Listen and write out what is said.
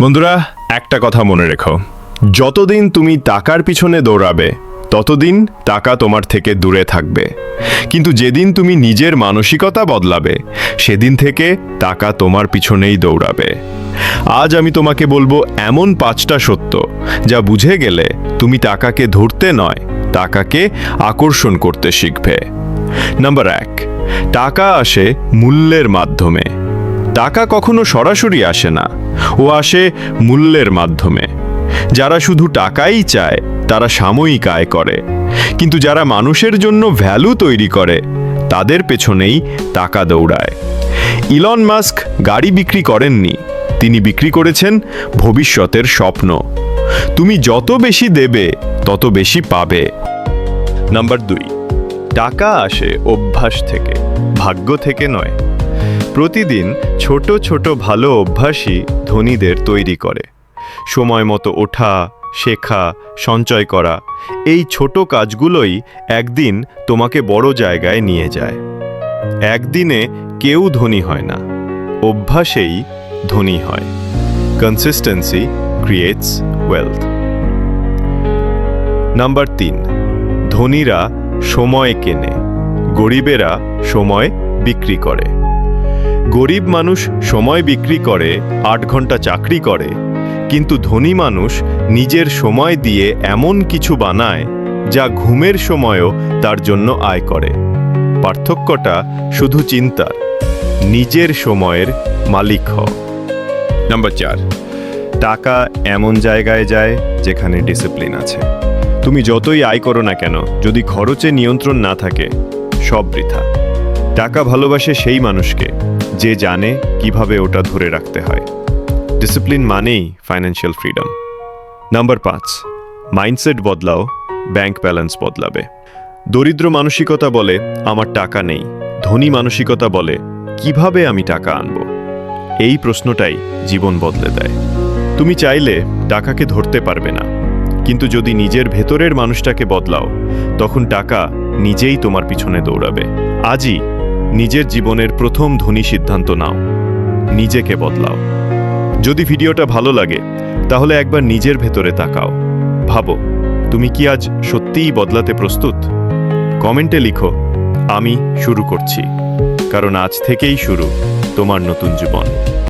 বন্ধুরা, একটা কথা মনে রেখো। যতদিন তুমি টাকার পিছনে দৌড়াবে, ততদিন টাকা তোমার থেকে দূরে থাকবে। কিন্তু যেদিন তুমি নিজের মানসিকতা বদলাবে, সেদিন থেকে টাকা তোমার পিছনেই দৌড়াবে। আজ আমি তোমাকে বলব এমন পাঁচটা সত্য, যা বুঝে গেলে তুমি টাকাকে ধরতে নয়, টাকাকে আকর্ষণ করতে শিখবে। নাম্বার এক, টাকা আসে মূল্যের মাধ্যমে। টাকা কখনো সরাসরি আসে না। ও আসে মূল্যের মাধ্যমে। যারা শুধু টাকাই চায়, তারা সাময়িক আয় করে। কিন্তু যারা মানুষের জন্য ভ্যালু তৈরি করে, তাদের পেছনেই টাকা দৌড়ায়। ইলন মাস্ক গাড়ি বিক্রি করেননি। তিনি বিক্রি করেছেন ভবিষ্যতের স্বপ্ন। তুমি যত বেশি দেবে, তত বেশি পাবে। নাম্বার দুই, টাকা আসে অভ্যাস থেকে, ভাগ্য থেকে নয়। প্রতিদিন ছোট ছোট ভালো অভ্যাসই ধনীদের তৈরি করে। সময় মতো ওঠা, শেখা, সঞ্চয় করা এই ছোট কাজগুলোই একদিন তোমাকে বড় জায়গায় নিয়ে যায়। একদিনে কেউ ধনী হয় না, অভ্যাসেই ধনী হয়। কনসিস্টেন্সি ক্রিয়েটস ওয়েলথ নাম্বার তিন, ধনীরা সময় কেনে, গরিবেরা সময় বিক্রি করে। গরিব মানুষ সময় বিক্রি করে, আট ঘণ্টা চাকরি করে, কিন্তু ধনী মানুষ নিজের সময় দিয়ে এমন কিছু বানায়, যা ঘুমের সময়ও তার জন্য আয় করে। পার্থক্যটা শুধু চিন্তার, নিজের সময়ের মালিক হ। নাম্বার চার, টাকা এমন জায়গায় যায় যেখানে ডিসিপ্লিন আছে। তুমি যতই আয় করো না কেন, যদি খরচে নিয়ন্ত্রণ না থাকে, সব বৃথা। টাকা ভালোবাসে সেই মানুষকে যে জানে কীভাবে ওটা ধরে রাখতে হয়। ডিসিপ্লিন মানেই ফাইন্যান্সিয়াল ফ্রিডম নাম্বার পাঁচ মাইন্ডসেট বদলাও ব্যাংক ব্যালেন্স বদলাবে। দরিদ্র মানসিকতা বলে, আমার টাকা নেই। ধনী মানসিকতা বলে, কীভাবে আমি টাকা আনব? এই প্রশ্নটাই জীবন বদলে দেয়। তুমি চাইলে টাকাকে ধরতে পারবে না। কিন্তু যদি নিজের ভেতরের মানুষটাকে বদলাও, তখন টাকা নিজেই তোমার পিছনে দৌড়াবে। আজই নিজের জীবনের প্রথম ধনী সিদ্ধান্ত নাও। নিজেকে বদলাও। যদি ভিডিওটা ভালো লাগে, তাহলে একবার নিজের ভেতরে তাকাও। ভাবো, তুমি কি আজ সত্যিই বদলাতে প্রস্তুত? কমেন্টে লিখো, আমি শুরু করছি। কারণ আজ থেকেই শুরু তোমার নতুন জীবন।